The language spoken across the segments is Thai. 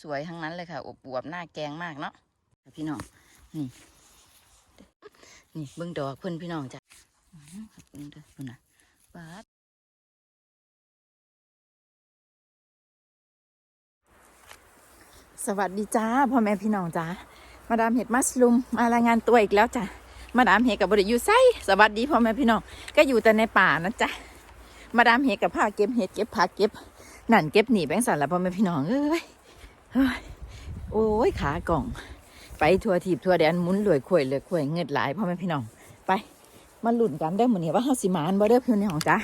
สวยๆทั้งนั้นเลยค่ะอวบหน้าแกงมากเนาะพี่น้องนี่นี่เบิ่งดอกเพิ่อนพี่น้องจ้ะอื้อหือเบิ่งเด้อเพิ่นน่ะปาดสวัสดีจ้าพ่อแม่พี่น้องจ้ามาดามเห็ดมัสลุมมารายงานตัวอีกแล้วจ้ะมาดามเห็ดกับบริยูไซสวัสดีพ่อแม่พี่น้องก็อยู่แต่ในป่านะจ๊ะมาดามเห็ดกับผ้าเก็บเห็ดเก็บผักเก็บนั่นเก็บหนีแบงสันละพ่อแม่พี่น้องเอ้ย โอ้ยขากล่อง ไปทัวทีบทัวแดนมุนรวยข่วยเลยข่วยเงิดหลายพ่อแม่พี่น้องไปมาหลุ่นกันได้เหมือนว่าเฮาสิมานบ่เด้อพี่น้องจ้า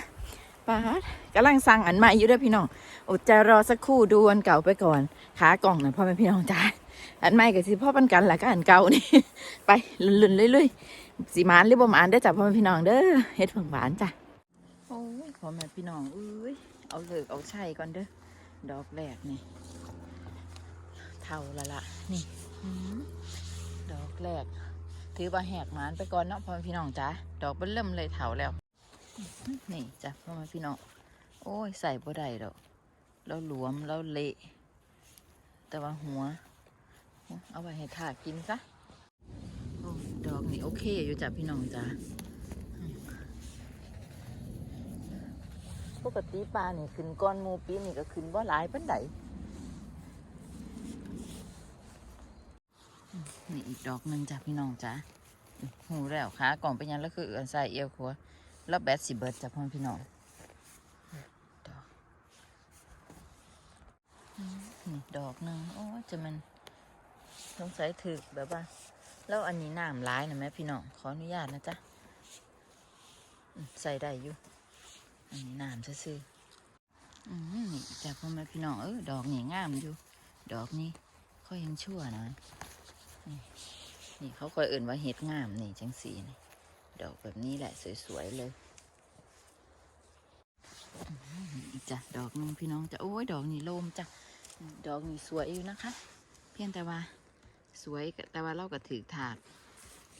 ป้าดกำลังสั่งอันใหม่อยู่เด้อพี่น้องอดใจรอสักครู่ดูอันเก่าไปก่อน ขากล่องนะพ่อแม่พี่น้องจ้าอันใหม่ก็สิพ่อปันกันแหละก็อันเก่านี่ไปลุนๆเรื่อยๆสีมานหรือบ่มานได้จ้ะพ่อแม่พี่น้องเด้อเฮ็ดเพิ่งหวานจ้ะโอ้ยพ่อแม่พี่น้องเอ้ยเอาเลิกเอาใช่ก่อนเด้อดอกแรกนี่ เท่าละละนี่หืมดอกแรก ถือว่าแหกหมานไปก่อนเนาะพ่อแม่พี่น้องจ้าดอกเบิ่เริ่มเลยเถาแล้ว นี่จ้ะพ่อแม่พี่น้องโอ้ยใส่บ่ได้ดอกแล้วหลวมแล้วเละแต่ว่าหัว เอาไว้ให้ถากินซะโอ้ดอกนี่โอเคอยู่จ้ะพี่น้องจ้าปกติปลานี่ขึ้นก้อนหมูปีนี่ก็ขึ้นบ่หลายปันไดอืม นี่อีกดอกหนึ่งจ้ะพี่น้องจ้าหูแล้วขากล่องเป็นยังแล้วคือเอือนใส่เอวขัวแล้วแบตสิเบิร์ดจ้ะพ่อพี่น้องดอกนี่ดอกหนึ่งโอ้จะมันสงสัยถึกแบบว่า แล้วอันนี้น้ำร้ายนะแม่พี่น้องขออนุญาตนะจ๊ะใส่ได้อยู่ อันนี้น้ำซื่ออืมนี่จ้ะพ่อแม่พี่น้องเออดอกนี่งามอยู่ ดอกนี้ค่อยยังชั่วหนะ นี่เขาคอยเอื่นว่าเห็ดงามนี่จังสีนี่ดอกแบบนี้แหละสวยๆเลยอีกจ้ะดอกนึงพี่น้องจ้ะโอ้ยดอกนี่โลมจ้ะดอกนี่สวยอยู่นะคะ เพียงแต่ว่าสวยแต่ว่าเราก็ถือถาด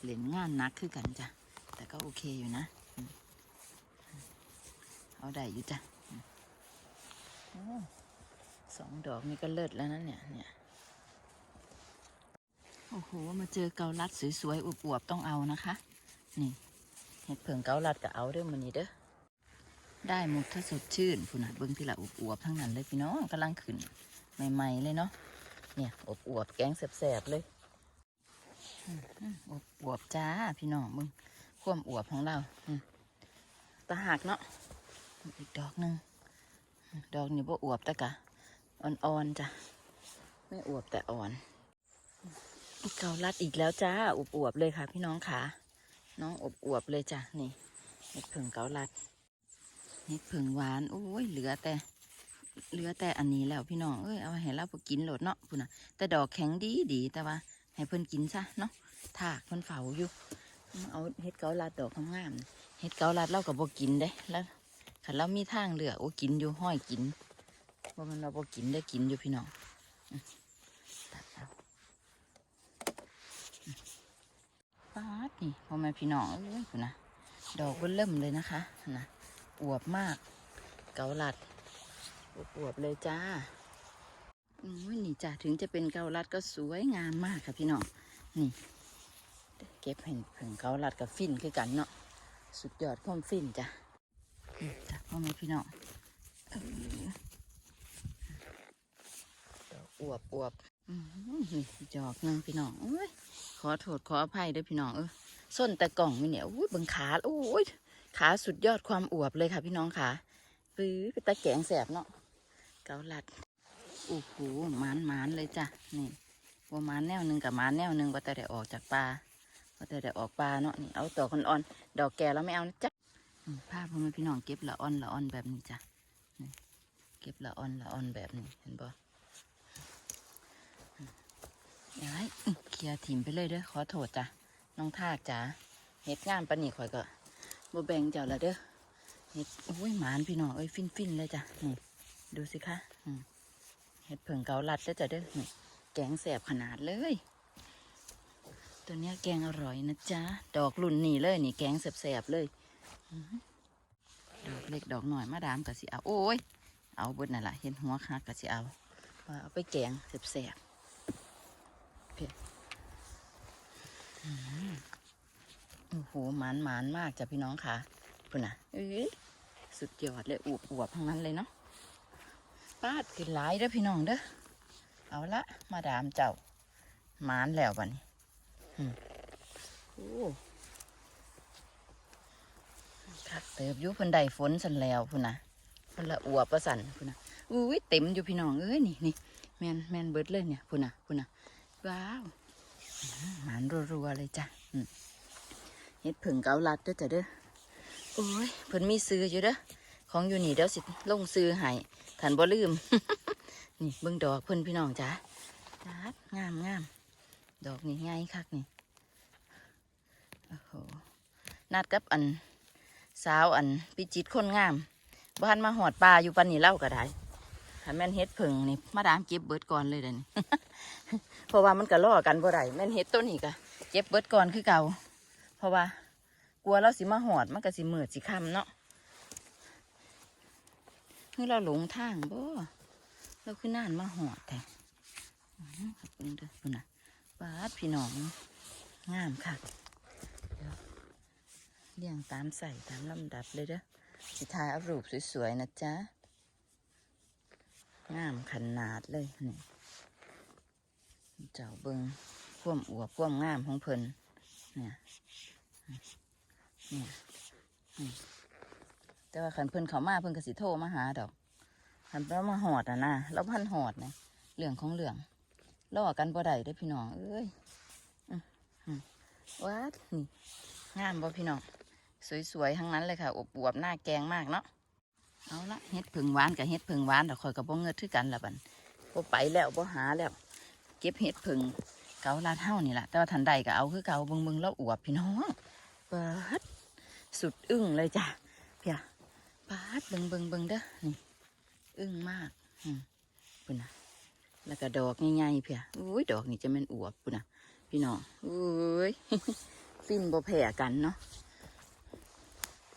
เหรียญงานนักคือกันจ้ะแต่ก็โอเคอยู่นะเอาได้อยู่จ้ะสองดอกนี่ก็เลิศแล้วนะเนี่ยเนี่ย โอ้โห มาเจอเกาลัดสวยๆอวบๆต้องเอานะคะ นี่เห็ดเผิงเกาลัดก็เอาเด้อมันนี้เด้อ ได้หมดถ้าสดชื่นพุ่นนะเบิ้งที่ละอวบๆทั้งนั้นเลยพี่น้องกำลังขึ้นใหม่ๆเลยเนาะ เนี่ยอวบๆแกงแสบๆเลยอืมอืมอบอวบจ้าพี่น้องมึงความอวบของเราตาหักเนาะ อีกดอกหนึ่งดอกนี้บ่อวบแต่กะอ่อนๆจ้ะ ไม่อวบแต่อ่อน เกาลัดอีกแล้วจ้าอบอวบๆเลยค่ะ พี่น้องขาน้องอบอวบๆเลยจ้ะนี่เห็ดผึ่งเกาลัดเห็ดผึ่งหวานโอ้ยเหลือแต่ เหลือแต่อันนี้แล้วพี่น้องเอ้ยเอาให้เราไปกินโหลดเนาะพุ่นน่ะแต่ดอกแข็งดีดีแต่ว่า ให้เพิ่นกินซะเนาะถากเพิ่นเฝ้าอยู่เอาเฮ็ดเกาลัดดอกงามเฮ็ดเกาลัดเราก็บ่กินเด้แล้วคันเรามีทางเหลือโอ้กินอยู่ห้อยกินว่ามันเราบกินได้กินอยู่พี่น้องอืมตัดเอาอืมปาด นี่พ่อแม่พี่น้องเอ้ยพุ่นะดอกเบิ่เริ่มเลยนะคะนะอวบมาก เกาลัดอวบเลยจ้าอ้ยนี่จ้าถึงจะเป็นเกาลัดก็สวยงามมากค่ะพี่น้องนี่ เก็บเห็นผึ่งเกาลัดกับฟินคือกันเนาะสุดยอดความฟินจ้ะนี่จ้ะพ่อแม่พี่น้องอวบอวบ นี่จอกนึงพี่น้องอ้ยขอโทษขออภัยด้วยพี่น้องเออส้นต่กล่องนี่เนี่ยอุ้ยบังขาโอ้ยขาสุดยอดความอวบเลยค่ะ พี่น้องขาปื้อไปตะแกงแสบเนาะเกาลัดโอ้โหมานมานเลยจ้ะนี่ว่ามานแนวหนึ่งกับมานแนวหนึ่งว่าแต่ได้ออกจากปลาว่าแต่ได้ออกปลาเนาะนี่เอาดอกอ่อนดอกแก่แล้วไม่เอานะจ๊ะภาพพ่อแม่พี่น้องเก็บละอ่อนละอ่อนแบบนี้จ้ะเก็บละอ่อนละอ่อนแบบนี้เห็นบ่ ย้ายเคลียร์ถิ่มไปเลยเด้อขอโทษจ้ะน้องทากจ้ะเฮ็ดงานปนี่ข่อยก็บ่แบ่งเจ้าละเด้อเห็ดโอ้ยหมานพี่น้องเอ้ยฟินฟินๆเลยจ้ะนี่ดูสิคะอืมเห็ดเผิงเกาลัดแล้วจ้ะเด้อนี่แกงแสบขนาดเลย ตัวเนี้ยแกงอร่อยนะจ๊ะดอกรุ่นนี่เลยนี่แกงแสบๆเลยดอกเล็กดอกหน่อยมาดามกะสิเอาโอ้ยเอาบิดนั่นแหละเห็นหัวคักกะสิเอาว่าเอาไปแกงแสบๆเพียอืม โอ้โหหมานหมานมากจ้ะพี่น้องค่ะพุ่นนะเอ้ยสุดยอดเลยอวบอวบทั้งนั้นเลยเนาะปาดกินหลายเด้อพี่น้องเด้อเอาละมาดามเจ้าหมานแล้วบัดนี้โอ้คักเติบอยู่พิ่นได้ฝนสันแล้วพุ่นนะพิ่นละอวบประสันพุ่นนะอุ้ยเต็มอยู่พี่น้องเอ้ยนี่นี่แมนแมนเบิดเลยเนี่ยพุ่นนะพุ่นนะว้าว หมานรัวๆเลยจ้ะเฮ็ดผึ่งเกาลัดเด้อจ้ะเด้อโอ้ยเพิ่นมีซื้ออยู่เด้อของอยู่นี่เดี๋ยวสิลงซื้อให้ทันบ่ลืม นี่เบิ่งดอกเพิ่นพี่น้องจ้ะจ้างามงามดอกนี่ไงคักนี่โอ้โหนัดกับอันสาวอันพิจิตคนงามบ้านมาหอดปลาอยู่ปันนี่เล่าก็ได้ ถ้าแม่นเฮ็ดผึ่งนี่มาดามเก็บเบิดก่อนเลยเดี๋ยวนี้เพราะว่ามันก็ล่อกันบ่ได้แม่นเฮ็ดต้นนี่ก็เก็บเบิดก่อนคือเก่า เพราะว่า กลัวเราสิมาหอดมันก็สิมืดสิค่ำเนาะคือเราหลงทางบ่เราคือนานมาหอดแต่ขอบคุณเด้อคุณนะปาดพี่น้องงามค่ะเดี๋ยวเรียงตามใส่ตามลำดับเลยเด้อสิทายเอารูปสวยๆนะจ๊ะ งามขนาดเลยนี่เจ้าเบิงควมอวบควมงามของเพิ่นเนี่ยเนี่ยแต่ว่าขันเพิ่นเขามาเพิ่นกสิโทรมาหาดอกขันเพิ่นมาหอดอะนะแล้วพันหอดนะเรื่องของเรื่องล่อกันบ่ได้ด้พี่น้องเอ้ยว้าดนี่งามบ่พี่น้อง สวยๆทั้งนั้นเลยค่ะอบอวบหน้าแกงมากเนาะ เอาละเฮ็ดผึ่งหวานกับเฮ็ดผึ่งหวานแต่คอยกับบ่เงิดคือกันละบันบ่ไปแล้วบ่หาแล้ว เก็บเฮ็ดผึ่งเกาลาดเท่านี่แหละแต่ว่าทันใดก็เอาคือเกาเบิงเบิงแล้วอวบพี่น้องเปิดสุดอึ้งเลยจ้ะเพียปาดเบิงเบิงเบิงเด้อนี่อึ้งมากอืมปุ่นนะแล้วก็ดอกง่ายๆเพียอุ้ยดอกนี่จะเป็นอวบปุ่นนะพี่น้องอุ้ยฟินบ่แผ่กันเนาะ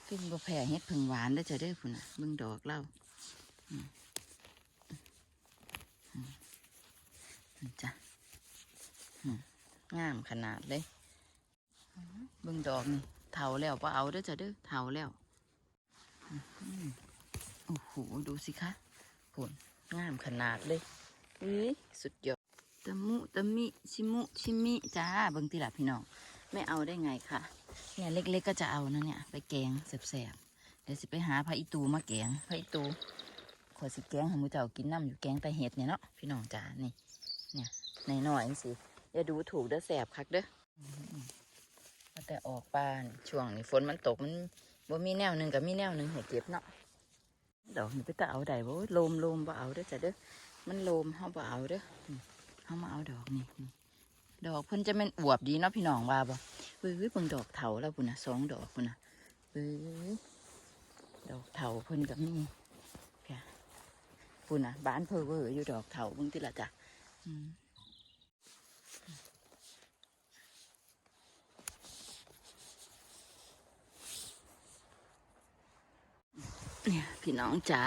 ฟินบ่แผ่เฮ็ดผึ่งหวานได้จะได้อปุ่นะเบิงดอกเล่าอืมอืมนี่จ้ะงามขนาดเลยเบิ่งดอกนี่เถาแล้วปะเอาเด้อจ้ะเด้อเถาแล้วโอ้โหดูสิคะผลงามขนาดเลยเอ้ยสุดยอดตะมุตะมิชิมุชิมิจ้าเบิ่งติละพี่น้องไม่เอาได้ไงค่ะ เนี่ยเล็กๆก็จะเอานะเนี่ยไปแกงแสบๆเดี๋ยวสิไปหาพระอิตูมาแกงพระอิตูขอยสิแกงให้หมูเจ้ากินน้ำอยู่แกงแต่เห็ดเนี่ยเนาะพี่น้องจ้านี่เนี่ยในหน่อยๆสิอย่าดูถูกเด้อแสบคักเด้ออว่าแต่ออกปานช่วงนี้ฝนมันตกมันบ่มีแนวหนึ่งกับมีแนวหนึ่งให้เก็บเนาะดอกนี่ไปตะเอาได้บ่โลมโลมบ่เอาเด้อจ้ะเด้อมันโลมเฮาบ่เอาเด้อนี่เฮามาเอาดอกนี่นี่ดอกเพิ่นจะแม่นอวบดีเนาะพี่น้องว่าบ่ เฮ้ยบิ่งดอกเถาแล้วพุ่นนะสองดอกพุ่นนะเฮ้ยดอกเถาเพิ่นก็มีเพียพุ่นนะบ้านเพอเวอร์อยู่ดอกเถาเบิ่งติละจ้ะเนี่ยพี่น้องจ๋า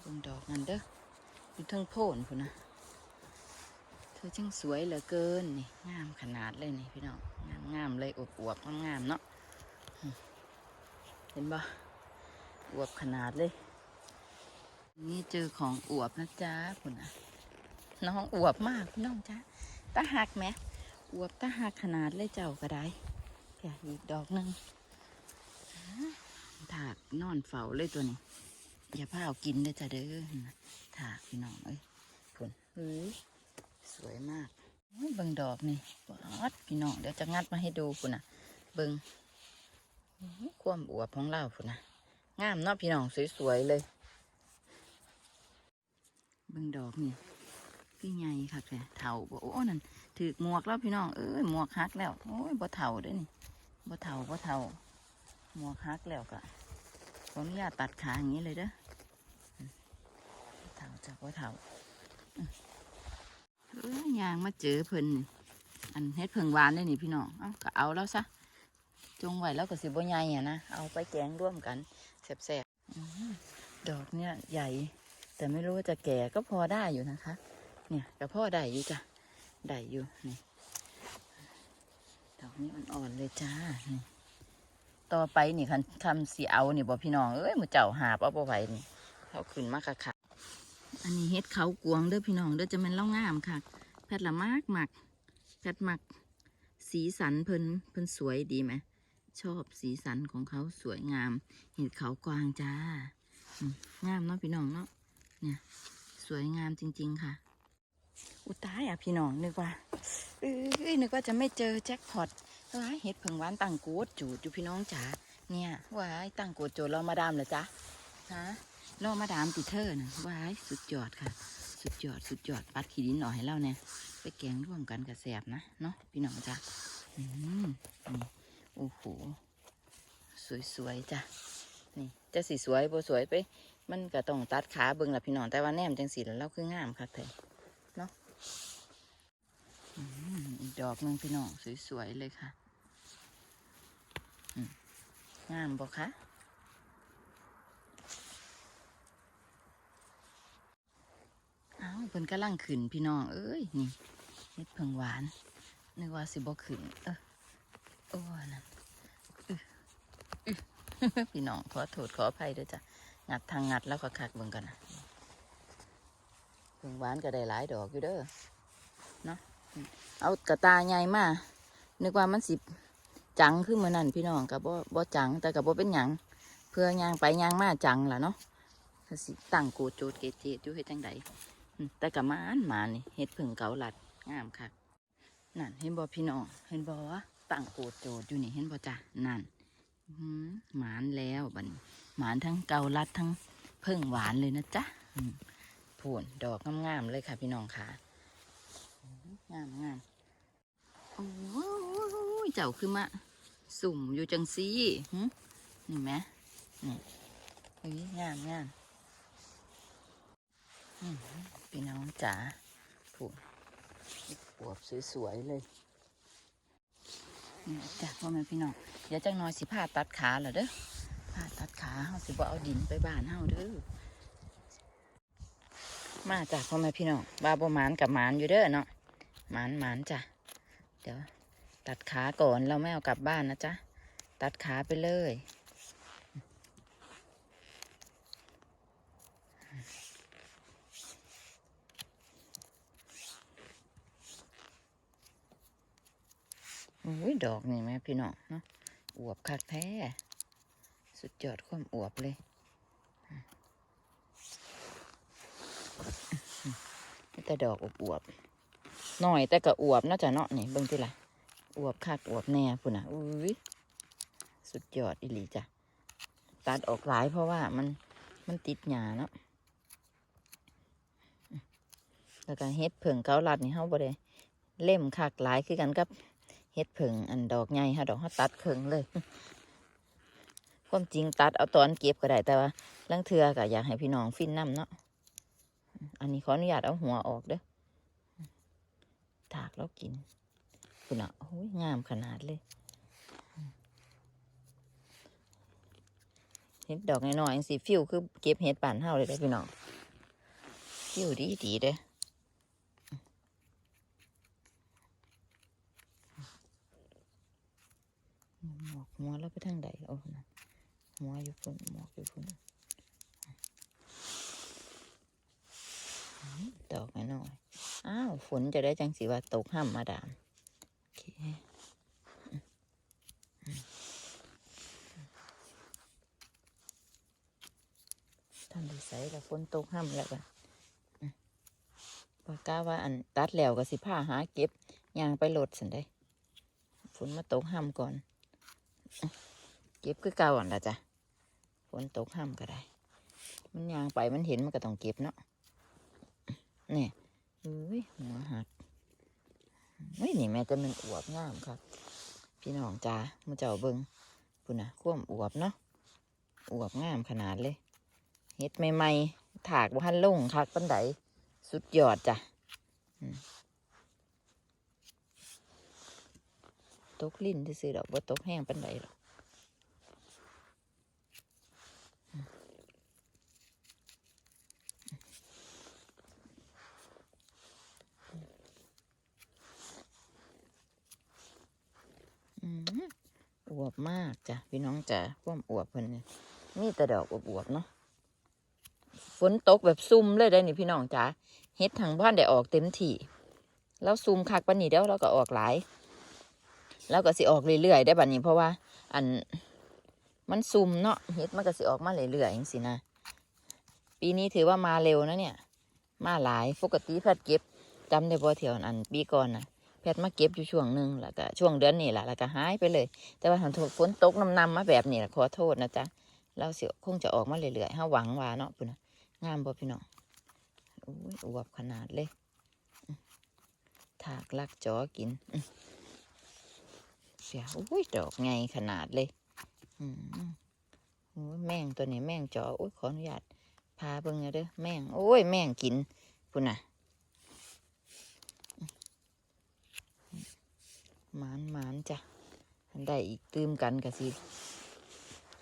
เบิ่งดอกนั่นเด้ออยู่ทั้งโพนพุ่นนะ ธอช่างสวยเหลือเกินนี่งามขนาดเลยนี่พี่น้องงามงามเลยอวบอวบงามงามเนาะเห็นปะอวบขนาดเลย นี่เจอของอวบนะจ๊ะพุ่นะน้องอวบมากพี่น้องจ๊ะตาหักไหมอวบตาหักขนาดเลยเจ้าก็ได้เดี๋ยวอีกดอกหนึ่งถากนอนเฝ้าเลยตัวนี้อย่าพาเอากินได้อจ้ะเด้อถากพี่น้องเอ้ยผลเฮ้ยสวยมากโอ้ยเบิ่ง ดอกนี่ปัดพี่น้องเดี๋ยวจะงัดมาให้ดูคุณนะเบิ่งอื้อหือความอวบของเราคุณนะงามเนาะพี่น้องสวยๆเลย เบิ่งดอกนี่พี่ใหญ่ค่ะแกเถาบ่โอ้นั่นถือหมวกแล้วพี่น้องเอ้ยหมวกหักแล้วโอ้ยบ่เถาด้อนี่บ่เท่าบ่เท่าหมวกฮักแล้วก็ขออนุญาตตัดขาอย่างนี้เลยเด้อเท่าจากบ่เท่า เอ้ยยางมาเจอเพิ่นนี่อันเฮ็ดเพิ่งหวานได้นี่พี่น้องเอ้าก็เอาแล้วซะจงไว้แล้วก็สิบ่ใหญ่อะนะเอาไปแกงร่วมกันแซ่บๆอื้อหือดอกเนี่ยใหญ่ แต่ไม่รู้ว่าจะแก่ก็พอได้อยู่นะคะ เนี่ยก็พ่อได้อยู่จ้ะได้อยู่นี่ดอกนี้มันอ่อนเลยจ้านี่ต่อไปนี่คันทำสีเอานี่บอกพี่น้องเอ้ยมือเจ้าหาบเอาไปไหวนี่เขาขึ้นมาค่ะ อันนี้เฮ็ดเขากวงเด้อพี่น้องเด้อจะเป็นเล่างามค่ะ แพทละมากหมักแพทย์มัก สีสันเพิ่นเพิ่นสวยดีไหมชอบสีสันของเขาสวยงาม เห็ดเขากวางจ้างามเนาะพี่น้องเนาะเนี่ย สวยงามจริง ๆ ค่ะ อุตายอะพี่น้องนึกว่าเอ้ยนึกว่าจะไม่เจอแจ็คพอตว้ายเห็ดเผิงหวานตั้งโกดจูดอยู่พี่น้องจ๋าเนี่ยว้ายตั้งโกดโจดเรามาดามเหรอจ๊ะฮะ เรามาดามติเธอนะว้ายสุดยอดค่ะ สุดยอดสุดยอดปัดขี้ดินหน่อยให้เราเนี่ยไปแกงร่วมกันกับแสบนะเนาะพี่น้องจ้ะอืมนี่โอ้โหสวยๆจ้ะนี่จะสีสวยบ่สวยไป มันก็ต้องตัดขาเบิ่งละพี่น้องแต่ว่าแนมจังสีแล้วเราคืองามคักแท้เนาะอีกดอกนึงพี่น้องสวยๆเลยค่ะงามบ่คะ อ้าวเพิ่นกำลังขึ้นพี่น้อง เอ้ย นี่เฮ็ดเพิ่งหวาน นึกว่าสิบ่ขึ้น เออโอ้นั่นพี่น้อง ขอโทษขออภัยด้วยจ้ะ งัดทางงัดแล้วก็คักเบิ่งกันนะเบิ่งหวานก็ได้หลายดอกอยู่เด้อ เนาะ เอากระตาใหญ่มา นึกว่ามันสิจังขึ้นมานั่นพี่น้องกับบ่บ่จัง แต่กับบ่เป็นหยัง เพื่อยางไปยางมาจังล่ะเนาะสิตั้งโกโจดเกเจดอยู่เฮ็ดจังใดอืม แต่กับมานมานี่เฮ็ดผึ่งเกาลัดงามคักนั่นเห็นบ่พี่น้องเห็นบ่วะตั้งโกโจดอยู่นี่เห็นบ่จ้ะนั่นอื้อหือหมานแล้วบัดนี้หมานทั้งเกาลัดทั้งเพิ่งหวานเลยนะจ๊ะอืมผลดอกงามๆเลยค่ะ พี่น้องค่ะงามงามโอ้ยเจ้าคือมาสุ่มอยู่จังซี่หึนี่ไหมนี่เฮ้ยงามงามอืม พี่น้องจ๋าผลปวบสวยๆเลยจ้ะพ่อแม่พี่น้องเดี๋ยวจังน้อยสิผ้าตัดขาเหรอเด้อผ่าตัดขาเฮาสิบ่เอาดินไปบ้านเฮาเด้อมาจากพ่อแม่พี่น้องบาบ่หมานกับหมานอยู่เด้อเนาะหมานหมานจ้ะเดี๋ยวตัดขาก่อนเราไม่เอากลับบ้านนะจ๊ะตัดขาไปเลย อุ้ยดอกนี่แม่พี่น้องเนาะอวบคักแท้ สุดยอดความอวบเลยแต่ดอกอวบอวบหน่อยแต่ก็อวบเนาจะเนาะนี่เบิ่งที่ละอวบคักอวบแน่พุ่นอะอุ้ยสุดยอดอีหลีจ้ะตัดออกหลายเพราะว่ามันมันติดหญ้าเนาะแล้วก็เฮ็ดเผิงเกาลัดนี่เฮาบ่ได้เล่มคักหลายคือกันกับ เฮ็ดเผิงอันดอกใหญ่ค่ะดอกเฮาตัดเผิงเลยความจริงตัดเอาตอนเก็บก็ได้แต่ว่าลังเทือก็อยากให้พี่น้องฟินน้ำเนาะอันนี้ขออนุญาตเอาหัวออกเด้อถากแล้วกินคุณอะโอ้ยงามขนาดเลยเห็ดดอกน้อยๆสีฟิวคือเก็บเห็ดป่านเฮาเลยเด้พี่น้องฟิวดีดีๆเด้อ หมอกหัวแล้วไปทางใดโอ้นะหัวอยู่พุ่นหมอกอยู่พุ่นอืมดอกน้อยอ้าวฝนจะได้จังสีว่าตกห้ามมาดามโอเคทำดีไซน์แล้วฝนตกห้ามแล้วกันปากกาว่าอันตัดแล้วก็สิผ้าหาเก็บยางไปโหลดสันได้ฝนมาตกห้ามก่อน เก็บคือเก่าอะละจ้ะฝนตกห้ามก็ได้ มันยางไปมันเห็นมันก็ต้องเก็บเนาะนี่อุ้ยหัวหักเฮ้ยนี่แม่จะเป็นอวบงามครับ พี่น้องจ้ามาเจ้าเบิงพุ่นนะคว่ำอวบเนาะอวบงามขนาดเลยเฮ็ดใหม่ๆถากบ่ทันลงคักปันไดสุดยอดจ้ะ ตกลิ้นที่ซื้อดอกบ่ตกแห้งปันใดหรอกอวบมากจ้ะพี่น้องจ้ะพ่วมอวบเพิ่นเนี่ยมีแต่ดอกอวบๆเนาะฝนตกแบบซุ่มเลยได้นี่พี่น้องจ้ะเฮ็ดถังบ้านได้ออกเต็มที่แล้วซุ่มคักปานนี้เดี๋ยวเราก็ออกหลาย แล้วก็สิออกเรื่อยๆได้บัดนี้เพราะว่า อันมันซุ่มเนาะเฮ็ดมันก็สิออกมาเรื่อยๆจังซี่นะ ปีนี้ถือว่ามาเร็วนะเนี่ย มาหลายปกติแพทย์เก็บจำได้บ่เที่ยวอันปีก่อนนะแพทย์มาเก็บอยู่ช่วงหนึ่งแล้วก็ช่วงเดือนนี้แหละแล้วก็หายไปเลย แต่ว่าหันฝนตกนำนำๆมาแบบนี้ละขอโทษนะจ๊ะเราเสียคงจะออกมาเรื่อยๆห้าหวังว่าเนาะพุ่นนะงามบ่พี่น้องโอ้ยอวบขนาดเลยถากลักจอกิน สียโอ้ยดอกไงขนาดเลย อืมโอ้ยแม่งตัวนี้แม่งจอโอ้ยขออนุญาตพาเบิ่งเอาเด้อแม่งโอ้ยแม่งกินพุ่นน่ะหมานหมานจ้ะได้อีกตืมกันกะสิ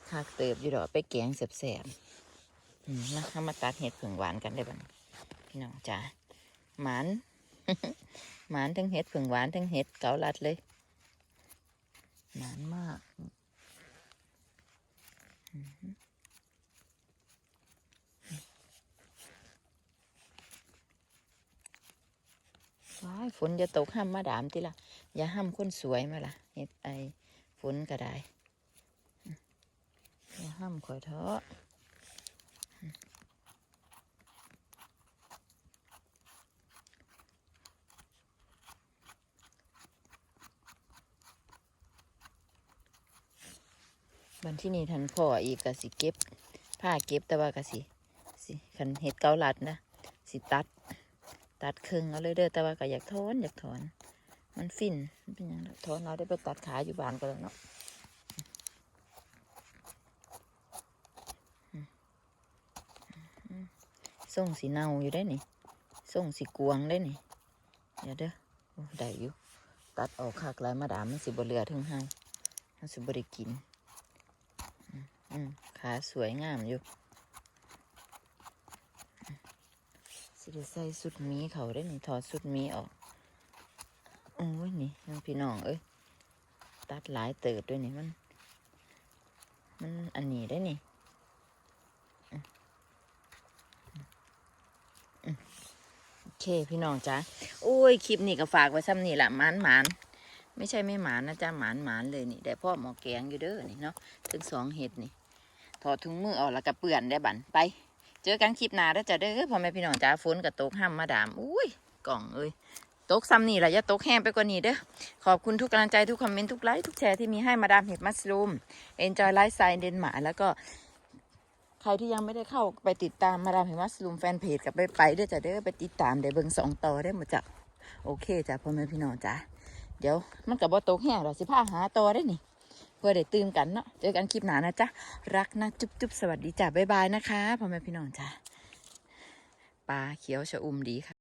คากเติบอยู่ดอกไปแกงแสบๆอืมนะเอามาตัดเห็ดผึ่งหวานกันได้บ้างพี่น้องจ้าหมานหมานทั้งเห็ดผึ่งหวานทั้งเห็ดเกาลัดเลย หมานมากว้ายฝนจะตกห้ามมาดามติละอย่าห้ามคนสวยมาละเห็ดไอฝนก็ได้อืมอย่าห้ามข่อยเถอะ วันที่นี่ทันพ่ออีกกะสิเก็บผ้าเก็บแต่ว่ากะสิสิคันเห็ดเกาลัดนะสิตัด ตัดครึ่งเอาเลยเด้อแต่ว่าก็อยากถอนอยากถอน มันฟินมันเป็นยังถอนเอาได้ไปตัดขาอยู่บ้านก็แล้วเนาะส่งสีเนาอยู่ได้นี่ส่งสีกวงได้นี่เดี๋ยวเด้อได้อยู่ ตัดออกคากลายมาดามมันสิบเหลือถึงเฮามันสิบได้กิน อืมขาสวยงามอยู่สิได้ใส่สุดมีเขาได้นี่ถอดสุดมีออกโอ้ยนี่น้องพี่น้องเอ้ยตัดหลายเติบด้วยนี่มัน มันอันนี้ได้นี่อืมโอเคพี่น้องจ้าโอ้ยคลิปนี้ก็ฝากไว้ซ้ำนี่แหละหมานหมานไม่ใช่ไม่หมานนะจ้าหมานหมานเลยนี่แต่พ่อหมอแกงอยู่เด้อนี่เนาะถึงสองเห็ดนี่ ถอดถุงมือออกแล้วก็เปื่อนได้บันไป เจอกันคลิปหน้าแล้วจะเด้อพ่อแม่พี่น้องจ้าฝนกับตกห้ามมาดามอุ้ยกล่องเอ้ยตกซ้ำนี่แหละอย่าตกแห้งไปกว่านี้เด้อขอบคุณทุกกำลังใจทุกคอมเมนต์ทุกไลค์ทุกแชร์ที่มีให้มาดามเห็ดมัสลูม Enjoy Life Style เดนมาร์แล้วก็ใครที่ยังไม่ได้เข้าไปติดตามมาดามเห็ดมัสลูมแฟนเพจกับไปไปเด้อจ้ะเด้อไปติดตามเดี๋ยวเบิ่งสองต่อได้หมดจ้ะโอเคจ้ะพ่อแม่พี่น้องจ้าเดี๋ยวมันกับบ่ตกแห้งหรอสิพาหาต่อได้นี่ เพื่อได้ตื่นกันเนาะเจอกันคลิปหน้านะจ๊ะรักนะจุ๊บจุ๊บสวัสดีจ้ะบ๊ายบายนะคะพ่อแม่พี่น้องจ้ะปลาเขียวชะอุ่มดีค่ะ